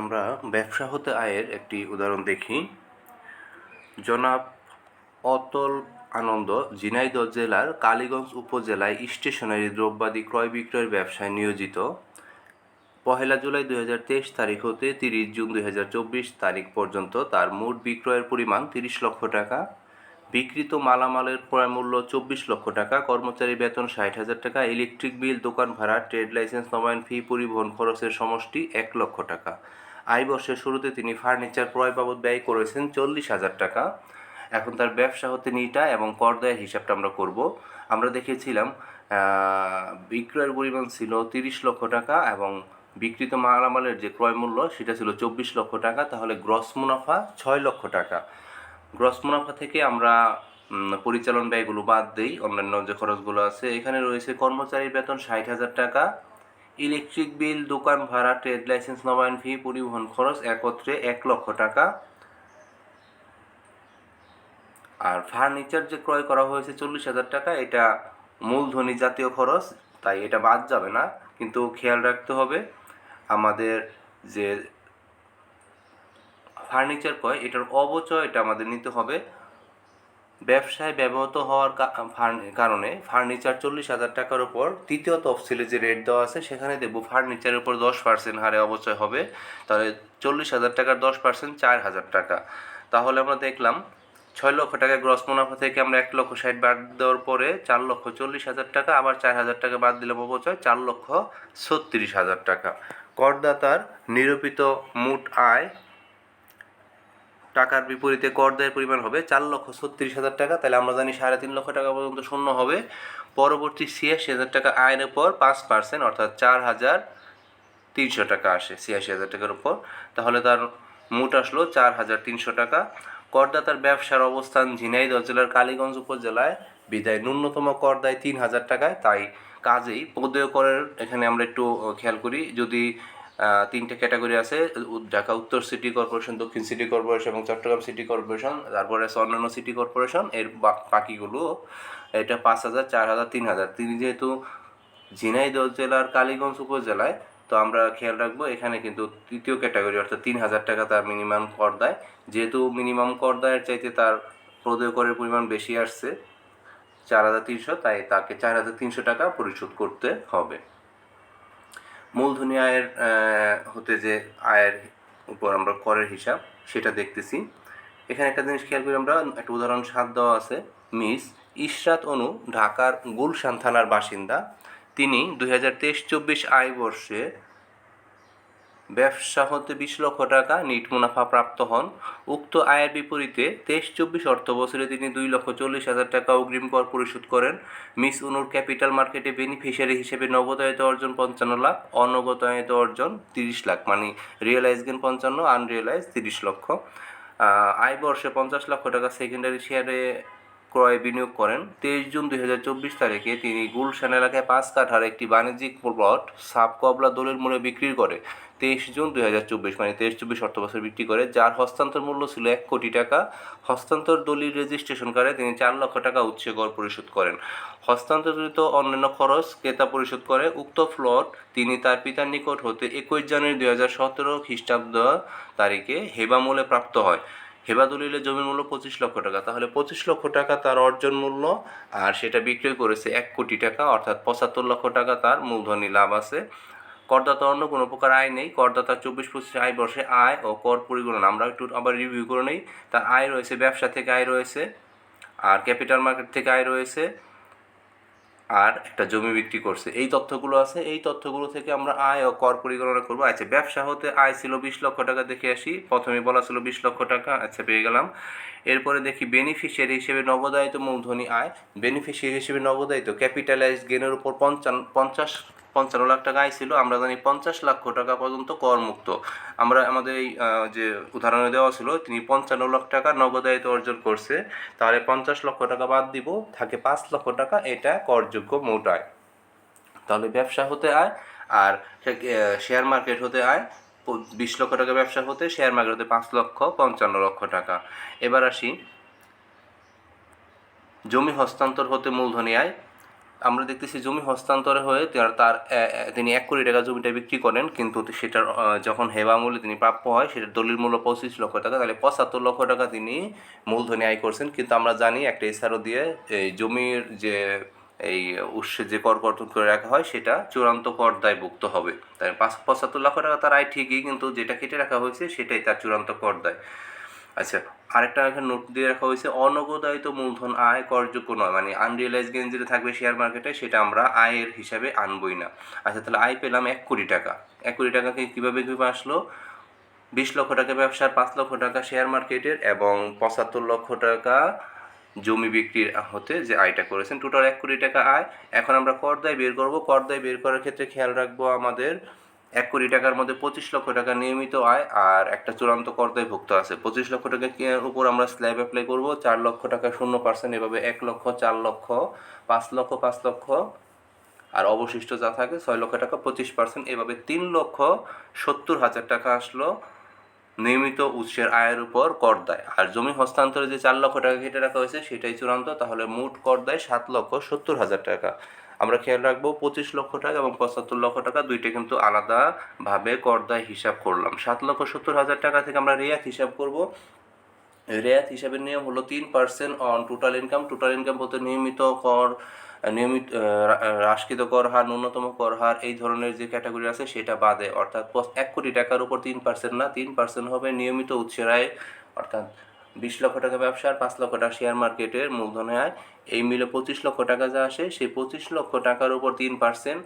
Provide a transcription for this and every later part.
আমরা ব্যবসা হতে আয়ের একটি উদাহরণ দেখি। জনাব অতল আনন্দ, ঝিনাইদহ জেলার কালীগঞ্জ উপজেলায় স্টেশনারি দ্রব্যাদি ক্রয় বিক্রয়ের ব্যবসায় নিয়োজিত। পহেলা জুলাই দুই হাজার তেইশ তারিখ হতে তিরিশ জুন দুই হাজার চব্বিশ তারিখ পর্যন্ত তার মোট বিক্রয়ের পরিমাণ তিরিশ লক্ষ টাকা। বিক্রিত মালামালের ক্রয় মূল্য চব্বিশ লক্ষ টাকা, কর্মচারী বেতন ষাট হাজার টাকা, ইলেকট্রিক বিল, দোকান ভাড়া, ট্রেড লাইসেন্স, নবায়ন ফি, পরিবহন খরচের সমষ্টি এক লক্ষ টাকা। আয় বর্ষের শুরুতে তিনি ফার্নিচার ক্রয় বাবদ ব্যয় করেছেন চল্লিশ হাজার টাকা। এখন তার ব্যবসা হতে নিটা এবং করদায়ের হিসাবটা আমরা করব। আমরা দেখেছিলাম বিক্রয়ের পরিমাণ ছিল তিরিশ লক্ষ টাকা এবং বিক্রিত মালামালের যে ক্রয় মূল্য সেটা ছিল চব্বিশ লক্ষ টাকা, তাহলে গ্রস মুনাফা ছয় লক্ষ টাকা। গ্রস মুনাফা থেকে আমরা পরিচালন ব্যয়গুলো বাদ দিই। অন্যান্য যে খরচগুলো আছে, এখানে রয়েছে কর্মচারীর বেতন ষাট হাজার টাকা ইলেকট্রিক বিল, দোকান ভাড়া, ট্রেড লাইসেন্স, নবায়ন ফি, পরিবহন খরচ একত্রে এক লক্ষ টাকা। আর ফার্নিচার যে ক্রয় করা হয়েছে চল্লিশ হাজার টাকা, এটা মূলধনী জাতীয় খরচ, তাই এটা বাদ যাবে না। কিন্তু খেয়াল রাখতে হবে, আমাদের যে ফার্নিচার ক্রয়, এটার অবচয় এটা আমাদের নিতে হবে। ব্যবসায় ব্যবহৃত হওয়ার কারণে ফার্নিচার চল্লিশ হাজার টাকার উপর তৃতীয় তফসিলে যে রেট দেওয়া আছে সেখানে দেখব ফার্নিচারের উপর দশ পার্সেন্ট হারে অবচয় হবে। তাহলে চল্লিশ হাজার টাকার দশ পার্সেন্ট চার হাজার টাকা। তাহলে আমরা দেখলাম ছয় লক্ষ টাকা গ্রস মুনাফা থেকে আমরা এক লক্ষ ষাট বাদ দেওয়ার পরে চার লক্ষ চল্লিশ হাজার টাকা, আবার চার হাজার টাকা বাদ দিলাম অবচয়, চার লক্ষ ছত্রিশ হাজার টাকা। করদাতার নিরূপিত মোট আয় টাকার বিপরীতে কর দেয়ের পরিমাণ হবে চার লক্ষ ছত্রিশ হাজার টাকা। তাহলে আমরা জানি সাড়ে তিন লক্ষ টাকা পর্যন্ত শূন্য হবে। পরবর্তী ছিয়াশি হাজার টাকা আয়ের উপর পাঁচ পার্সেন্ট অর্থাৎ চার হাজার তিনশো টাকা আসে ছিয়াশি হাজার টাকার উপর। তাহলে তার মোট আসলো চার হাজার তিনশো টাকা। করদাতার ব্যবসার অবস্থান ঝিনাইদহ জেলার কালীগঞ্জ উপজেলায় বিদায়। ন্যূনতম কর দেয় তিন হাজার টাকায়। তাই কাজেই পদীয় করের এখানে আমরা একটু খেয়াল করি। যদি তিনটে ক্যাটাগরি আছে ঢাকা উত্তর সিটি কর্পোরেশন, দক্ষিণ সিটি কর্পোরেশন এবং চট্টগ্রাম সিটি কর্পোরেশন। তারপরে আছে অন্যান্য সিটি কর্পোরেশন, এর বাকিগুলো, এটা পাঁচ হাজার, চার হাজার, তিন হাজার। তিনি যেহেতু ঝিনাইদহ জেলার কালীগঞ্জ উপজেলায়, তো আমরা খেয়াল রাখব এখানে কিন্তু তৃতীয় ক্যাটাগরি, অর্থাৎ তিন হাজার টাকা তার মিনিমাম কর দেয়। যেহেতু মিনিমাম কর দেয়ের চাইতে তার প্রদেয় করের পরিমাণ বেশি আসছে, চার হাজার তিনশো, তাই তাকে চার হাজার তিনশো টাকা পরিশোধ করতে হবে। মূলধনী আয়ের হতে যে আয়ের উপর আমরা করের হিসাব, সেটা দেখতেছি। এখানে একটা জিনিস খেয়াল করি আমরা, একটা উদাহরণ সাত দেওয়া আছে। মিস ইশরাত অনু ঢাকার গুলশান থানার বাসিন্দা। তিনি দুই হাজার তেইশ চব্বিশ আয় বর্ষে ব্যবসা হতে বিশ লক্ষ টাকা নিট মুনাফা প্রাপ্ত হন। উক্ত আয়ের বিপরীতে তেইশ চব্বিশ অর্থ বছরে তিনি দুই লক্ষ চল্লিশ হাজার টাকা অগ্রিম কর পরিশোধ করেন। মিস অনুর ক্যাপিটাল মার্কেটে বেনিফিশিয়ারি হিসেবে নগদায়িত অর্জন পঞ্চান্ন লাখ, অনগদায়িত অর্জন তিরিশ লাখ মানে রিয়েলাইজ গেন পঞ্চান্ন আনরিয়েলাইজ তিরিশ লক্ষ। আয় বর্ষে পঞ্চাশ লক্ষ টাকা সেকেন্ডারি শেয়ারে ক্রয় বিনিয়োগ করেন। তেইশ জুন দুই হাজার চব্বিশ তারিখে তিনি গুলশান এলাকায় পাঁচ কাঠার একটি বাণিজ্যিক প্লট সাব কবলা দলের মূল্যে বিক্রি করে। তেইশ জুন দুই হাজার চব্বিশ মানে তেইশ চব্বিশ অর্থ বছর বিক্রি করে, যার হস্তান্তর মূল্য ছিল এক কোটি টাকা। হস্তান্তর দলিল রেজিস্ট্রেশন করে তিনি চার লক্ষ টাকা উচ্ছে কর পরিশোধ করেন। হস্তান্তরিত অন্যান্য খরচ ক্রেতা পরিশোধ করে। উক্ত প্লট তিনি তার পিতার নিকট হতে একুশ জানুয়ারি দুই হাজার সতেরো খ্রিস্টাব্দ তারিখে হেবা মূল্যে প্রাপ্ত হয়। হেবা দলিলে জমির মূল্য পঁচিশ লক্ষ টাকা। তাহলে পঁচিশ লক্ষ টাকা তার অর্জন মূল্য, আর সেটা বিক্রি করেছে এক কোটি টাকা, অর্থাৎ পঁচাত্তর লক্ষ টাকা তার মূলধনী লাভ আছে। করদাতা অন্য কোনো প্রকার আয় নেই। করদাতা চব্বিশ পঁচিশ আয় বর্ষে আয় ও কর পরিগণনা। আমরা একটু আবার রিভিউ করে নেই। তার আয় রয়েছে, ব্যবসা থেকে আয় রয়েছে, আর ক্যাপিটাল মার্কেট থেকে আয় রয়েছে, আর একটা জমি বিক্রি করছে। এই তথ্যগুলো আছে। এই তথ্যগুলো থেকে আমরা আয় ও কর পরিগণনা করব। আচ্ছা ব্যবসা হতে আয় ছিল বিশ লক্ষ টাকা দেখে আসি। প্রথমে বলা ছিল বিশ লক্ষ টাকা। আচ্ছা পেয়ে গেলাম। এরপরে দেখি বেনিফিশিয়ারি হিসেবে নগদায়িত মূলধনী আয়। বেনিফিশিয়ারি হিসেবে নগদায়িত ক্যাপিটালাইজ গেনের উপর পঞ্চান্ন পঞ্চাশ পঞ্চান্ন লাখ টাকা আয় ছিল আমরা জানি পঞ্চাশ লক্ষ টাকা পর্যন্ত করমুক্ত। আমরা আমাদের এই যে উদাহরণে দেওয়া ছিল, তিনি পঞ্চান্ন লাখ টাকা নগদায়িত অর্জন করছে, তাহলে পঞ্চাশ লক্ষ টাকা বাদ দিব, থাকে পাঁচ লক্ষ টাকা, এটা করযোগ্য মোট আয় তাহলে ব্যবসা হতে আয়, আর শেয়ার মার্কেট হতে আয় বিশ লক্ষ টাকা ব্যবসা হতে শেয়ার মার্কেট হতে পাঁচ লক্ষ, পঞ্চান্ন লক্ষ টাকা। এবার আসি, জমি হস্তান্তর হতে মূলধনী আয় আমরা দেখতেছি জমি হস্তান্তরে হয়ে তার তিনি এক কোটি টাকা জমিটা বিক্রি করেন, কিন্তু সেটার যখন হেবা মূল্যে তিনি প্রাপ্য হয়, সেটার দলিল মূল্য পঁচিশ লক্ষ টাকা, তাহলে পঁচাত্তর লক্ষ টাকা তিনি মূলধনী আয় করছেন। কিন্তু আমরা জানি একটা এসআরও দিয়ে এই জমির যে, এই উৎসে যে কর কর্তন করে রাখা হয়, সেটা চূড়ান্ত কর দায়ভুক্ত হবে। তাই পাঁচ পঁচাত্তর লক্ষ টাকা তার আয় ঠিকই, কিন্তু যেটা কেটে রাখা হয়েছে, সেটাই তার চূড়ান্ত কর দেয় আচ্ছা আরেকটা এখানে নোট দিয়ে রাখা হয়েছে, অনগদায়িত মূলধন আয় করযোগ্য নয় মানে আনরিয়েলাইজ গেইন যেটা থাকবে শেয়ার মার্কেটে সেটা আমরা আয়ের হিসাবে আনবই না। আচ্ছা তাহলে আয় পেলাম এক কোটি টাকা। এক কোটি টাকাকে কীভাবে কীভাবে আসলো? বিশ লক্ষ টাকা ব্যবসার, পাঁচ লক্ষ টাকা শেয়ার মার্কেটের এবং পঁচাত্তর লক্ষ টাকা জমি বিক্রির হতে যে আয়টা করেছেন টোটাল এক কোটি টাকা আয়। এখন আমরা কর দায় বের করব কর দায় বের করার ক্ষেত্রে খেয়াল রাখব আমাদের এক কোটি টাকার মধ্যে পঁচিশ লক্ষ টাকা নিয়মিত আয় আর একটা চূড়ান্ত কর্তায় ভুক্ত আছে। পঁচিশ লক্ষ টাকা উপর আমরা স্ল্যাব অ্যাপ্লাই করব? চার লক্ষ টাকা শূন্য পার্সেন্ট এভাবে এক লক্ষ, চার লক্ষ, পাঁচ লক্ষ পাঁচ লক্ষ আর অবশিষ্ট যা থাকে ছয় লক্ষ টাকা পঁচিশ পার্সেন্ট এভাবে তিন লক্ষ সত্তর হাজার টাকা আসলো। নিয়মিত উৎসের আয়ের উপর কর দেয়। আর জমি হস্তান্তরে যে চার লক্ষ টাকা কেটে রাখা হয়েছে, সেটাই চূড়ান্ত। তাহলে মোট কর দেয় সাত লক্ষ সত্তর হাজার টাকা। আমরা খেয়াল রাখব, পঁচিশ লক্ষ টাকা এবং পঁচাত্তর লক্ষ টাকা দুইটা কিন্তু আলাদাভাবে কর দেয় হিসাব করলাম। সাত লক্ষ সত্তর হাজার টাকা থেকে আমরা রেয়াত হিসাব করব। রেয়াত হিসাবে নিয়ম হলো তিন percent on total income total income বলতে নিয়মিত কর নিয়মিত আহ, রা- আহ, হ্রাসকৃত কর হার ন্যূনতম কর হার এই ধরনের যে ক্যাটাগরি আছে সেটা বাদে। অর্থাৎ এক কোটি টাকার উপর তিন পার্সেন্ট না তিন পার্সেন্ট হবে নিয়মিত উৎসের আয়। অর্থাৎ বিশ লক্ষ টাকা ব্যবসার পাঁচ লক্ষ টাকা শেয়ার মার্কেটের মূলধনে আয়। এই মিলে পঁচিশ লক্ষ টাকা যা আসে, সেই পঁচিশ লক্ষ টাকার উপর তিন পার্সেন্ট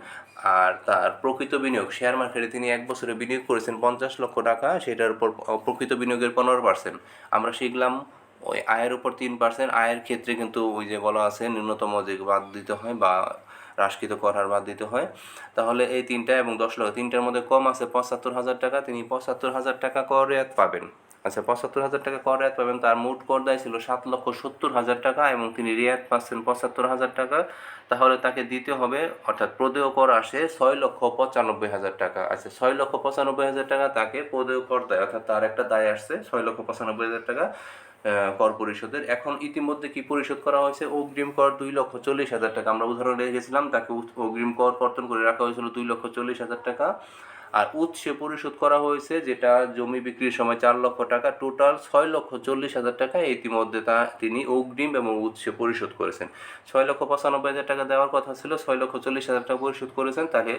আর তার প্রকৃত বিনিয়োগ শেয়ার মার্কেটে তিনি এক বছরে বিনিয়োগ করেছেন পঞ্চাশ লক্ষ টাকা, সেটার উপর প্রকৃত বিনিয়োগের পনেরো পার্সেন্ট আমরা শিখলাম ওই আয়ের উপর তিন পার্সেন্ট আয়ের ক্ষেত্রে কিন্তু ওই যে বলা আছে, ন্যূনতম যে বাদ দিতে হয় বা হ্রাসকৃত করার বাদ দিতে হয়। তাহলে এই তিনটা এবং দশ লক্ষ, তিনটার মধ্যে কম আছে পঁচাত্তর হাজার টাকা, তিনি পঁচাত্তর হাজার টাকা কর পাবেন। আচ্ছা পঁচাত্তর হাজার টাকা কর রেয়াত পাবেন। তার মোট কর দায় ছিল সাত লক্ষ সত্তর হাজার টাকা এবং তিনি রেয়াত পাচ্ছেন পঁচাত্তর হাজার টাকা। তাহলে তাকে দিতে হবে, অর্থাৎ প্রদেয় কর আসে ছয় লক্ষ পঁচানব্বই হাজার টাকা। আচ্ছা ছয় লক্ষ পঁচানব্বই হাজার টাকা তাকে প্রদেয় কর দেয়, অর্থাৎ তার একটা দায় আসছে, ছয় লক্ষ পঁচানব্বই হাজার টাকা কর পরিশোধের। এখন ইতিমধ্যে কি পরিশোধ করা হয়েছে? অগ্রিম কর দুই লক্ষ চল্লিশ হাজার টাকা। আমরা উদাহরণ রেখেছিলাম তাকে অগ্রিম কর কর্তন করে রাখা হয়েছিল দুই লক্ষ চল্লিশ হাজার টাকা। আর উৎসে পরিশোধ করা হয়েছে, যেটা জমি বিক্রির সময় চার লক্ষ টাকা, টোটাল ছয় লক্ষ চল্লিশ হাজার টাকা। ইতিমধ্যে তা তিনি অগ্রিম এবং উৎসে পরিশোধ করেছেন। ছয় লক্ষ পঁচানব্বই হাজার টাকা দেওয়ার কথা ছিল, ছয় লক্ষ চল্লিশ হাজার টাকা পরিশোধ করেছেন। তাকে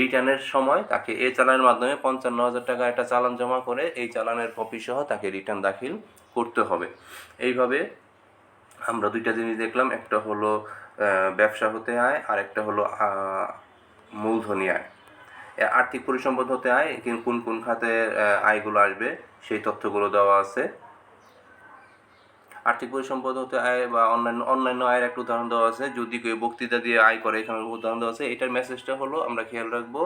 রিটার্নের সময় তাকে এ চালানের মাধ্যমে পঞ্চান্ন হাজার টাকা একটা চালান জমা করে এই চালানের কপি সহ তাকে রিটার্ন দাখিল করতে হবে। এইভাবে আমরা দুইটা জিনিস দেখলাম, একটা হলো ব্যবসা হতে আয় আর একটা হলো মূলধনী আয়। আর্থিক পরিসম্পদ হতে আয় কিন্তু কোন কোন খাতে আয়গুলো আসবে, সেই তথ্যগুলো দেওয়া আছে। আর্থিক পরিসম্পদ হতে আয় বা অন্যান্য অন্যান্য আয়ের একটা উদাহরণ দেওয়া আছে, যদি কেউ বক্তৃতা দিয়ে আয় করে, এখানে উদাহরণ দেওয়া আছে, এটার মেসেজটা হলো, আমরা খেয়াল রাখব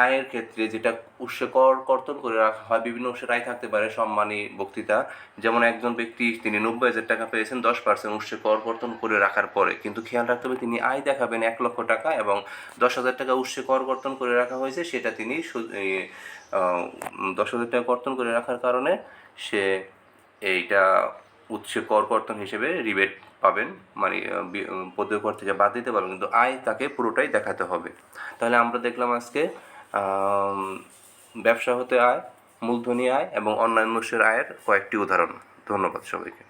আয়ের ক্ষেত্রে যেটা উৎসে কর, কর্তন করে রাখা হয়, বিভিন্ন উৎসের আয় থাকতে পারে সম্মানী বক্তৃতা। যেমন একজন ব্যক্তি, তিনি নব্বই হাজার টাকা পেয়েছেন, দশ পার্সেন্ট উৎসে কর, কর্তন করে রাখার পরে। কিন্তু খেয়াল রাখতে হবে, তিনি আয় দেখাবেন এক লক্ষ টাকা এবং দশ হাজার টাকা উৎসে কর, কর্তন করে রাখা হয়েছে, সেটা তিনি দশ হাজার টাকা কর্তন করে রাখার কারণে সে এইটা উৎসে কর কর্তন হিসেবে রিবেট পাবেন মানে পদীয় কর থেকে বাদ দিতে পারবেন, কিন্তু আয় তাকে পুরোটাই দেখাতে হবে। তাহলে আমরা দেখলাম আজকে ব্যবসা হতে আয়, মূলধনী আয় এবং অন্যান্য আয়ের কয়েকটি উদাহরণ। ধন্যবাদ সবাইকে।